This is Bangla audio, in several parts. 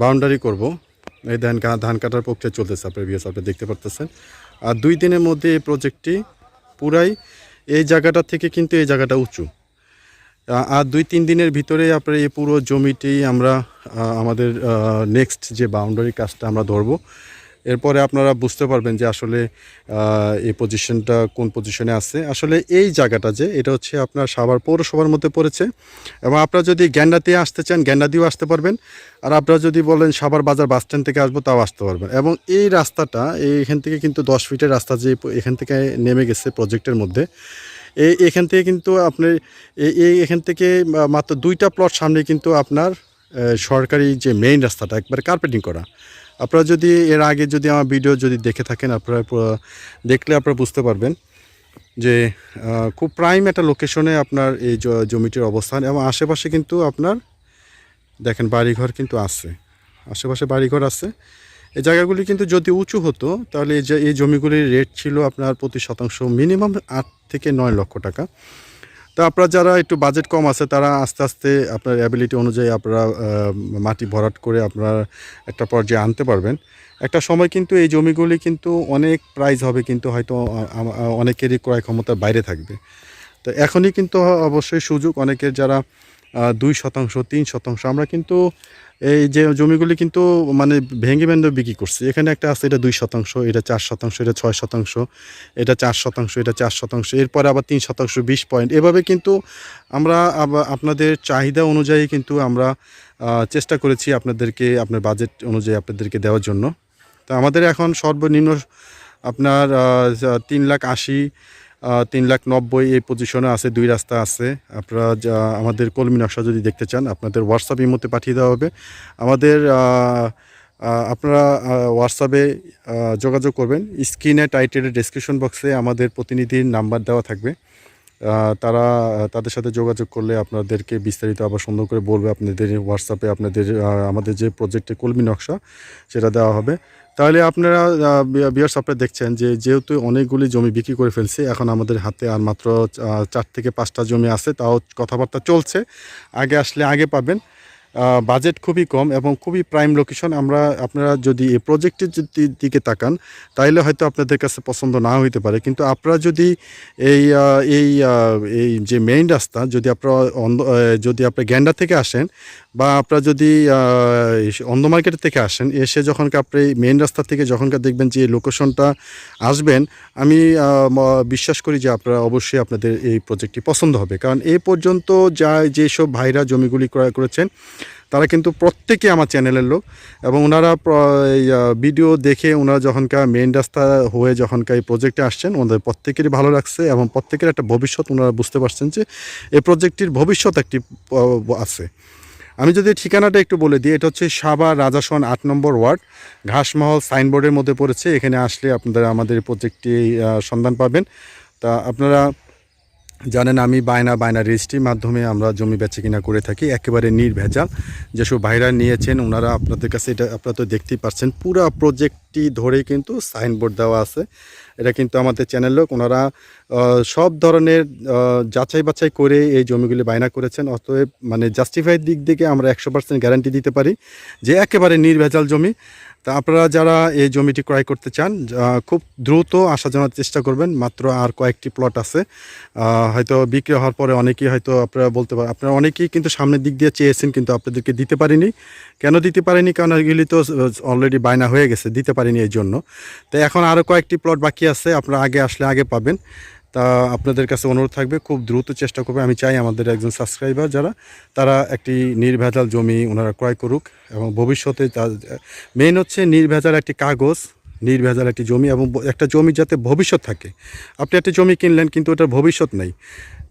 বাউন্ডারি করব। এই ধান ধান কাটার প্রক্রিয়া চলতেছে আপনার বিএস আপনি দেখতে পারতেছেন। আর দুই দিনের মধ্যে এই প্রজেক্টটি পুরাই এই জায়গাটা থেকে কিন্তু এই জায়গাটা উঁচু। আর দুই তিন দিনের ভিতরে আপনার এই পুরো জমিটি আমরা আমাদের নেক্সট যে বাউন্ডারি কাজটা আমরা ধরবো এরপরে আপনারা বুঝতে পারবেন যে আসলে এই পজিশনটা কোন পজিশনে আছে। আসলে এই জায়গাটা যে, এটা হচ্ছে আপনার সাভার পৌরসভার মধ্যে পড়েছে এবং আপনারা যদি গ্যান্ডাতে আসতে চান, গ্যান্ডা দিয়েও আসতে পারবেন। আর আপনারা যদি বলেন সাভার বাজার বাস স্ট্যান্ড থেকে আসব, তাও আসতে পারবেন। এবং এই রাস্তাটা এখান থেকে কিন্তু দশ ফিটের রাস্তা যে, এখান থেকে নেমে গেছে প্রজেক্টের মধ্যে। এই এখান থেকে কিন্তু আপনার এই এখান থেকে মাত্র দুইটা প্লট সামনে কিন্তু আপনার সরকারি যে মেইন রাস্তাটা, একবার কার্পেটিং করা। আপনারা যদি এর আগে যদি আমার ভিডিও যদি দেখে থাকেন, আপনারা দেখলে আপনারা বুঝতে পারবেন যে খুব প্রাইম একটা লোকেশনে আপনার এই জমিটির অবস্থান এবং আশেপাশে কিন্তু আপনার দেখেন বাড়িঘর কিন্তু আছে। আশেপাশে বাড়িঘর আছে। এই জায়গাগুলি কিন্তু যদি উঁচু হতো, তাহলে এই যে, এই জমিগুলির রেট ছিল আপনার প্রতি শতাংশ মিনিমাম আট থেকে নয় লক্ষ টাকা। তো আপনারা যারা একটু বাজেট কম আছে, তারা আস্তে আস্তে আপনার অ্যাবিলিটি অনুযায়ী আপনারা মাটি ভরাট করে আপনার একটা পর্যায়ে আনতে পারবেন। একটা সময় কিন্তু এই জমিগুলি কিন্তু অনেক প্রাইস হবে, কিন্তু হয়তো অনেকেরই ক্রয় ক্ষমতার বাইরে থাকবে। তো এখনই কিন্তু অবশ্যই সুযোগ, অনেকের যারা দুই শতাংশ, তিন শতাংশ, আমরা কিন্তু এই যে জমিগুলি কিন্তু মানে ভেঙে ভেঙে বিক্রি করছি। এখানে একটা আছে, এটা দুই শতাংশ, এটা চার শতাংশ, এটা ছয় শতাংশ, এটা চার শতাংশ, এটা চার শতাংশ, এরপরে আবার তিন শতাংশ, বিশ পয়েন্ট। এভাবে কিন্তু আমরা আপনাদের চাহিদা অনুযায়ী কিন্তু আমরা চেষ্টা করেছি আপনাদেরকে, আপনার বাজেট অনুযায়ী আপনাদেরকে দেওয়ার জন্য। তো আমাদের এখন সর্বনিম্ন আপনার তিন লাখ আশি তিন লাখ নব্বই এই পজিশনে আছে, দুই রাস্তা আছে। আপনারা যা, আমাদের কলমি নকশা যদি দেখতে চান, আপনাদের হোয়াটসঅ্যাপ ইমোতে পাঠিয়ে দেওয়া হবে। আমাদের আপনারা হোয়াটসঅ্যাপে যোগাযোগ করবেন। স্ক্রিনে টাইটেলের ডিসক্রিপশন বক্সে আমাদের প্রতিনিধির নাম্বার দেওয়া থাকবে। তারা তাদের সাথে যোগাযোগ করলে আপনাদেরকে বিস্তারিত আবার সুন্দর করে বলবে। আপনাদের হোয়াটসঅ্যাপে আপনাদের আমাদের যে প্রজেক্টে কলমি নকশা, সেটা দেওয়া হবে। তাহলে আপনারা বিয়ার্স আপনারা দেখছেন যে যেহেতু অনেকগুলি জমি বিক্রি করে ফেলছে, এখন আমাদের হাতে আর মাত্র চার থেকে পাঁচটা জমি আছে, তাও কথাবার্তা চলছে। আগে আসলে আগে পাবেন। বাজেট খুবই কম এবং খুবই প্রাইম লোকেশন আমরা, আপনারা যদি এই প্রজেক্টের দিকে তাকান, তাইলে হয়তো আপনাদের কাছে পছন্দ না হইতে পারে। কিন্তু আপনারা যদি এই এই এই যে মেইন রাস্তা, যদি আপনারা অন্ধ- যদি আপনি গ্যান্ডা থেকে আসেন বা আপনারা যদি অন্ধ মার্কেট থেকে আসেন, এসে যখন আপনি মেইন রাস্তা থেকে যখনকার দেখবেন যে লোকেশনটা আসবেন, আমি বিশ্বাস করি যে আপনারা অবশ্যই আপনাদের এই প্রজেক্টটি পছন্দ হবে। কারণ এই পর্যন্ত যা, যেসব ভাইরা জমিগুলি ক্রয় করেছেন তারা কিন্তু প্রত্যেকে আমার চ্যানেলের লোক এবং ওনারা ভিডিও দেখে ওনারা যখনকার মেইন রাস্তা হয়ে যখনকার এই প্রজেক্টে আসছেন, ওনাদের প্রত্যেকেরই ভালো লাগছে এবং প্রত্যেকের একটা ভবিষ্যৎ ওনারা বুঝতে পারছেন যে এই প্রজেক্টটির ভবিষ্যৎ একটি আছে। আমি যদি ঠিকানাটা একটু বলে দিই, এটা হচ্ছে সাবা রাজাসন আট নম্বর ওয়ার্ড, ঘাসমহল সাইনবোর্ডের মধ্যে পড়েছে, এখানে আসলে আপনারা আমাদের প্রজেক্টটি সন্ধান পাবেন। তা আপনারা জানেন আমি বায়না বায়না রেজিস্ট্রির মাধ্যমে আমরা জমি বেচে কিনা করে থাকি, একেবারে নির্ভেজাল। যেসব ভাইরা নিয়েছেন, ওনারা আপনাদের কাছে এটা আপনারা তো দেখতেই পাচ্ছেন পুরো প্রজেক্টটি ধরেই কিন্তু সাইনবোর্ড দেওয়া আছে। এটা কিন্তু আমাদের চ্যানেল লোক, ওনারা সব ধরনের যাচাই বাছাই করে এই জমিগুলি বায়না করেছেন, অতএব মানে জাস্টিফাইড দিক থেকে আমরা একশো পার্সেন্ট গ্যারান্টি দিতে পারি যে একেবারে নির্ভেজাল জমি। তা আপনারা যারা এই জমিটি ক্রয় করতে চান খুব দ্রুত আসা জানার চেষ্টা করবেন। মাত্র আর কয়েকটি প্লট আছে। হয়তো বিক্রি হওয়ার পরে অনেকেই হয়তো আপনারা বলতে পারেন আপনারা অনেকেই কিন্তু সামনের দিক দিয়ে চেয়েছেন, কিন্তু আপনাদেরকে দিতে পারিনি। কেন দিতে পারিনি? কারণ এগুলি তো অলরেডি বায়না হয়ে গেছে, দিতে পারিনি এই জন্য। তো এখন আরও কয়েকটি প্লট বাকি আছে, আপনারা আগে আসলে আগে পাবেন। তা আপনাদের কাছে অনুরোধ থাকবে, খুব দ্রুত চেষ্টা করবে। আমি চাই আমাদের একজন সাবস্ক্রাইবার যারা, তারা একটি নির্ভেজাল জমি ওনারা ক্রয় করুক এবং ভবিষ্যতে মেন হচ্ছে নির্ভেজাল একটি কাগজ, নির্ভেজাল একটি জমি এবং একটা জমি যাতে ভবিষ্যৎ থাকে। আপনি একটা জমি কিনলেন কিন্তু ওটার ভবিষ্যৎ নেই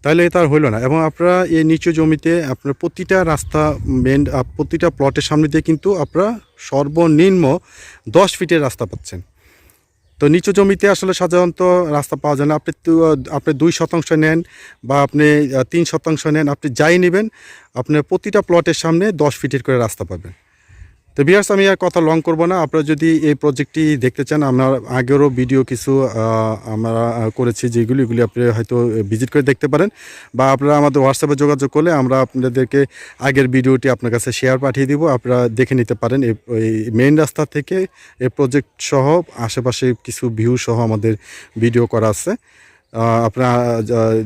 তাহলে তার হইল না এবং আপনারা এই নিচু জমিতে আপনার প্রতিটা রাস্তা মেন প্রতিটা প্লটের সামনে দিয়ে কিন্তু আপনারা সর্বনিম্ন দশ ফিটের রাস্তা পাচ্ছেন। তো নিচু জমিতে আসলে সাধারণত রাস্তা পাওয়া যায় না। আপনি আপনি দুই শতাংশ নেন বা আপনি তিন শতাংশ নেন, আপনি যাই নেবেন, আপনার প্রতিটা প্লটের সামনে দশ ফিটের করে রাস্তা পাবেন। তো বিয়ার্স আমি আর কথা লং করব না। আপনারা যদি এই প্রজেক্টটি দেখতে চান, আমরা আগেরও ভিডিও কিছু আমরা করেছি যেগুলি, এগুলি আপনি হয়তো ভিজিট করে দেখতে পারেন। বা আপনারা আমাদের হোয়াটসঅ্যাপে যোগাযোগ করলে আমরা আপনাদেরকে আগের ভিডিওটি আপনার কাছে শেয়ার পাঠিয়ে দিব। আপনারা দেখে নিতে পারেন এই মেইন রাস্তা থেকে এই প্রজেক্ট সহ, আশেপাশে কিছু ভিউ সহ আমাদের ভিডিও করা আছে। আপনারা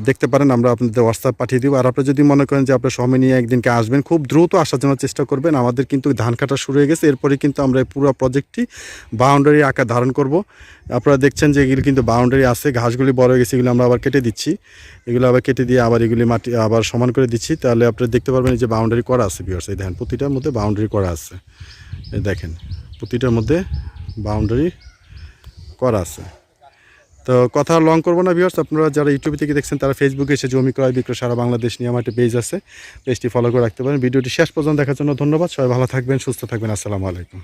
দেখতে পারেন, আমরা আপনাদের হোয়াটসঅ্যাপ পাঠিয়ে দিব। আর আপনারা যদি মনে করেন যে আপনার সময় নিয়ে একদিনকে আসবেন, খুব দ্রুত আসার জন্য চেষ্টা করবেন। আমাদের কিন্তু ধান কাটা শুরু হয়ে গেছে। এরপরে কিন্তু আমরা এই পুরো প্রজেক্টটি বাউন্ডারি আকার ধারণ করব। আপনারা দেখছেন যে এগুলি কিন্তু বাউন্ডারি আছে। ঘাসগুলি বড় হয়ে গেছে, এগুলো আমরা আবার কেটে দিচ্ছি। এগুলো আবার কেটে দিয়ে আবার এগুলি মাটি আবার সমান করে দিচ্ছি। তাহলে আপনারা দেখতে পারবেন যে বাউন্ডারি করা আছে বিয়ার্স এই দেখেন প্রতিটার মধ্যে বাউন্ডারি করা আছে। দেখেন, প্রতিটার মধ্যে বাউন্ডারি করা আছে। তো কথা লং করব না ভিওর্স আপনারা যারা ইউটিউব থেকে দেখছেন, তারা ফেসবুকে এসে জমি ক্রয় বিক্রয় সারা বাংলাদেশ নিয়ে আমার একটা পেজ আছে পেজটি ফলো করে রাখতে পারেন। ভিডিওটি শেষ পর্যন্ত দেখার জন্য ধন্যবাদ। সবাই ভালো থাকবেন, সুস্থ থাকবেন। আসসালামু আলাইকুম।